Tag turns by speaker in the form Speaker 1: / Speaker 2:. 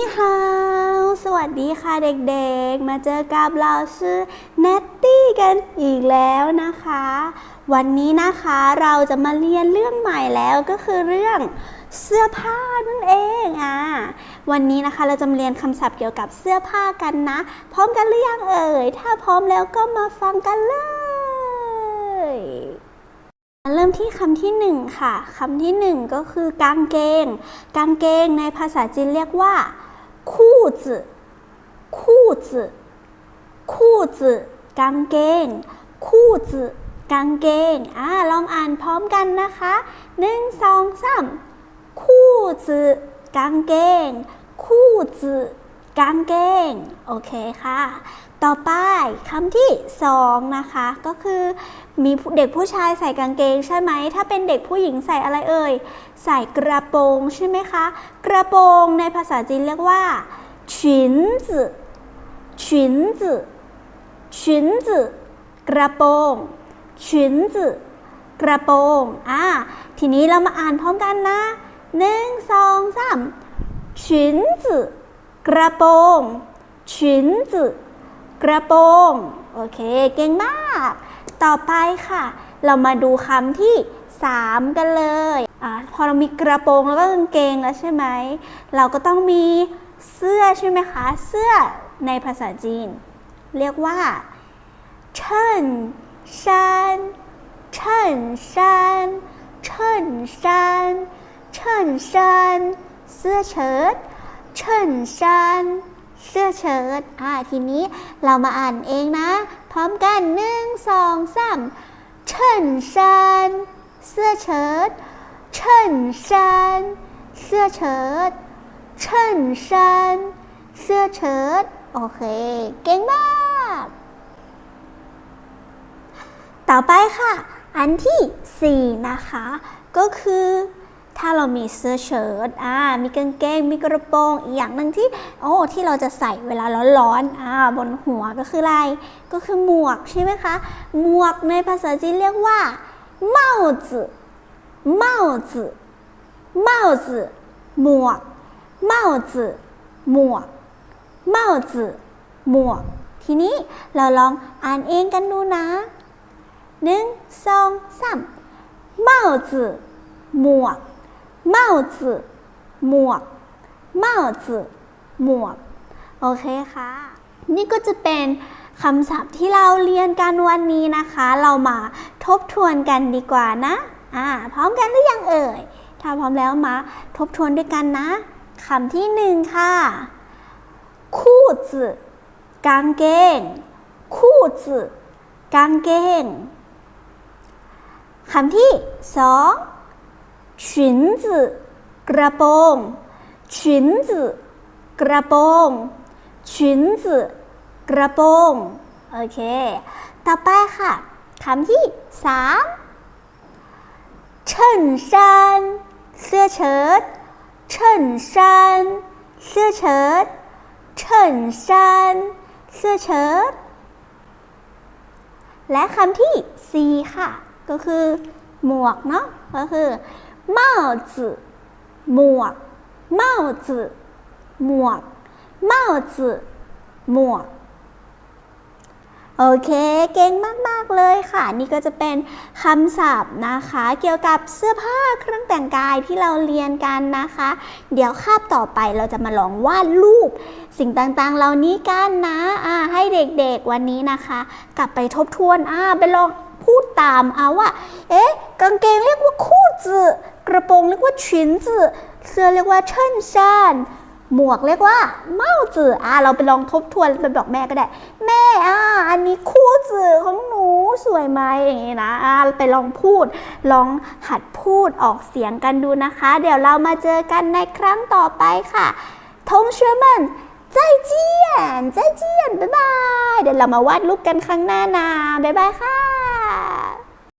Speaker 1: นี่ฮาวสวัสดีค่ะเด็กๆ มาเจอกับเราชื่อเนตตี้กันอีกแล้วนะคะ วันนี้นะคะเราจะมาเรียนเรื่องใหม่แล้วก็คือเรื่องเสื้อผ้านั่นเองอะ วันนี้นะคะเราจะมาเรียนคำศัพท์เกี่ยวกับเสื้อผ้ากันนะ พร้อมกันหรือยังเอ่ย ถ้าพร้อมแล้วก็มาฟังกันเลยเริ่มที่คำที่หนึ่งค่ะ คำที่หนึ่งก็คือกางเกง กางเกงในภาษาจีนเรียกว่า คู่จืคู่จืคู่จืกางเกงคู่จืกางเกงอ่าลองอ่านพร้อมกันนะคะหนึ่งสองสามคู่จืกางเกงคู่จื กางเกง โอเคค่ะ ต่อไปคำที่สองนะคะ ก็คือมีเด็กผู้ชายใส่กางเกงใช่ไหม ถ้าเป็นเด็กผู้หญิงใส่อะไรเอ่ย ใส่กระโปรงใช่ไหมคะ กระโปรงในภาษาจีนเรียกว่าฉินจืฉินจืฉินจืกระโปรงฉินจืกระโปรงอ่าทีนี้เรามาอ่านพร้อมกันนะหนึ่งสองสามฉินจื กระโปรง裙子กระโปรงโอเค เก่งมาก ต่อไปค่ะ เรามาดูคำที่ 3 กันเลยอพอเรามีกระโปรงแล้วก็กางเกงแล้วใช่ไหม เราก็ต้องมีเสื้อใช่ไหมคะ เสื้อในภาษาจีน เรียกว่าเชิญชันเชิญชันเชิญชันเชิญชันเสื้อเชิ้ต เชิญชันเสื้อเชิ้ตอ่าทีนี้เรามาอ่านเองนะ พร้อมกันหนึ่งสองสามเชิญชันเสื้อเชิ้ตเชิญชันเสื้อเชิ้ตเชิญชันเสื้อเชิ้ตโอเค เก่งมาก ต่อไปค่ะ อันที่ 4 นะคะ ก็คือ ถ้าเรามีเสื้อเชิ้ตอ่ามีกางเกงมีกระโปรงอีกอย่างหนึ่งที่โอ้ที่เราจะใส่เวลาร้อนๆอ่าบนหัวก็คืออะไร ก็คือหมวกใช่ไหมคะ หมวกในภาษาจีนเรียกว่าหมวกหมวกหมวกหมวกหมวกหมวกเมาจืหมวก ทีนี้เราลองอ่านเองกันดูนะหนึ่งสองสามเมาหมวก 帽子หมวก帽子หมวก โอเคค่ะ นี่ก็จะเป็นคำศัพท์ที่เราเรียนกันวันนี้นะคะ เรามาทบทวนกันดีกว่านะ อ่า พร้อมกันหรือยังเอ่ย ถ้าพร้อมแล้วมาทบทวนด้วยกันนะ คำที่หนึ่งค่ะคู่จืกางเกง คู่จืกางเกง คำที่สอง 裙子กระโปรง裙子กระโปรง裙子กระโปรงโอเค ต่อไปค่ะคำที่สาม衬衫เสื้อเชิ้ต衬衫เสื้อเชิ้ต衬衫เสื้อเชิ้ตและคำที่สี่ค่ะ ก็คือหมวกเนาะก็คือ 帽子หมวก帽子หมวก帽子หมวก โอเค เก่งมาก ๆ เลยค่ะ นี่ก็จะเป็นคำศัพท์นะคะ เกี่ยวกับเสื้อผ้าเครื่องแต่งกายที่เราเรียนกันนะคะ เดี๋ยวคาบต่อไปเราจะมาลองวาดรูป สิ่งต่างๆ เหล่านี้กันนะอ่าให้เด็กๆวันนี้นะคะ กลับไปทบทวนอ่าไปลองพูดตามเอาว่า เอ๊ะ กางเกงเรียกว่าคู่จื กระโปรงเรียกว่า裙子เสื้อเรียกว่าเชิญชานหมวกเรียกว่าเมาจืออ่าเราไปลองทบทวนไปบอกแม่ก็ได้ แม่อ่าอันนี้คู่จือของหนูสวยไหมอย่างงี้นะอ่าไปลองพูด ลองหัดพูดออกเสียงกันดูนะคะ เดี๋ยวเรามาเจอกันในครั้งต่อไปค่ะทงเชื่อมันใจเจียนใจเจียนบ๊ายบาย เดี๋ยวเรามาวาดรูปกันครั้งหน้านะบ๊ายบายค่ะ